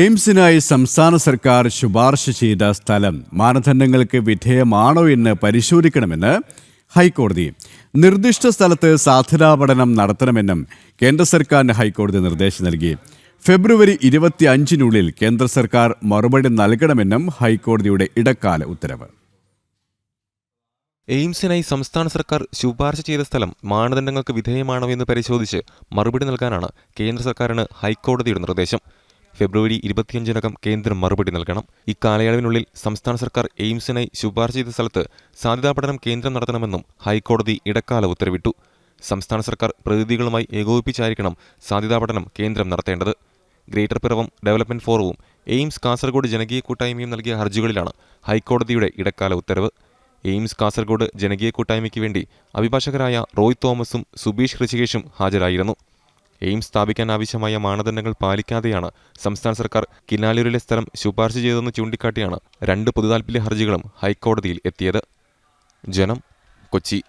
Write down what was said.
എയിംസിനായി സംസ്ഥാന സർക്കാർ ശുപാർശ ചെയ്ത സ്ഥലം മാനദണ്ഡങ്ങൾക്ക് വിധേയമാണോ എന്ന് പരിശോധിക്കണമെന്ന് ഹൈക്കോടതി. നിർദ്ദിഷ്ട സ്ഥലത്ത് സാധ്യതാ പഠനം നടത്തണമെന്നും കേന്ദ്ര സർക്കാരിന് ഹൈക്കോടതി നിർദ്ദേശം നൽകി. ഫെബ്രുവരി ഇരുപത്തി അഞ്ചിനുള്ളിൽ കേന്ദ്ര സർക്കാർ മറുപടി നൽകണമെന്നും ഹൈക്കോടതിയുടെ ഇടക്കാല ഉത്തരവ്. എയിംസിനായി സംസ്ഥാന സർക്കാർ ശുപാർശ ചെയ്ത സ്ഥലം മാനദണ്ഡങ്ങൾക്ക് വിധേയമാണോ എന്ന് പരിശോധിച്ച് മറുപടി നൽകാനാണ് കേന്ദ്ര സർക്കാരിന് ഹൈക്കോടതിയുടെ നിർദ്ദേശം. ഫെബ്രുവരി ഇരുപത്തിയഞ്ചിനകം കേന്ദ്രം മറുപടി നൽകണം. ഇക്കാലയളവിനുള്ളിൽ സംസ്ഥാന സർക്കാർ എയിംസിനായി ശുപാർശ ചെയ്ത സ്ഥലത്ത് സാധ്യതാ പഠനം കേന്ദ്രം നടത്തണമെന്നും ഹൈക്കോടതി ഇടക്കാല ഉത്തരവിട്ടു. സംസ്ഥാന സർക്കാർ പ്രതിനിധികളുമായി ഏകോപിപ്പിച്ചായിരിക്കണം സാധ്യതാ പഠനം കേന്ദ്രം നടത്തേണ്ടത്. ഗ്രേറ്റർ പിറവം ഡെവലപ്മെന്റ് ഫോറവും എയിംസ് കാസർഗോഡ് ജനകീയ കൂട്ടായ്മയും നൽകിയ ഹർജികളിലാണ് ഹൈക്കോടതിയുടെ ഇടക്കാല ഉത്തരവ്. എയിംസ് കാസർഗോഡ് ജനകീയ കൂട്ടായ്മയ്ക്ക് വേണ്ടി അഭിഭാഷകരായ റോയ് തോമസും സുബീഷ് ഋഷികേഷും ഹാജരായിരുന്നു. എയിംസ് സ്ഥാപിക്കാൻ ആവശ്യമായ മാനദണ്ഡങ്ങൾ പാലിക്കാതെയാണ് സംസ്ഥാന സർക്കാർ കിനാലൂരിലെ സ്ഥലം ശുപാർശ ചെയ്തതെന്ന് ചൂണ്ടിക്കാട്ടിയാണ് രണ്ട് പൊതുതാൽപ്പര്യ ഹർജികളും ഹൈക്കോടതിയിൽ എത്തിയത്. ജനം കൊച്ചി.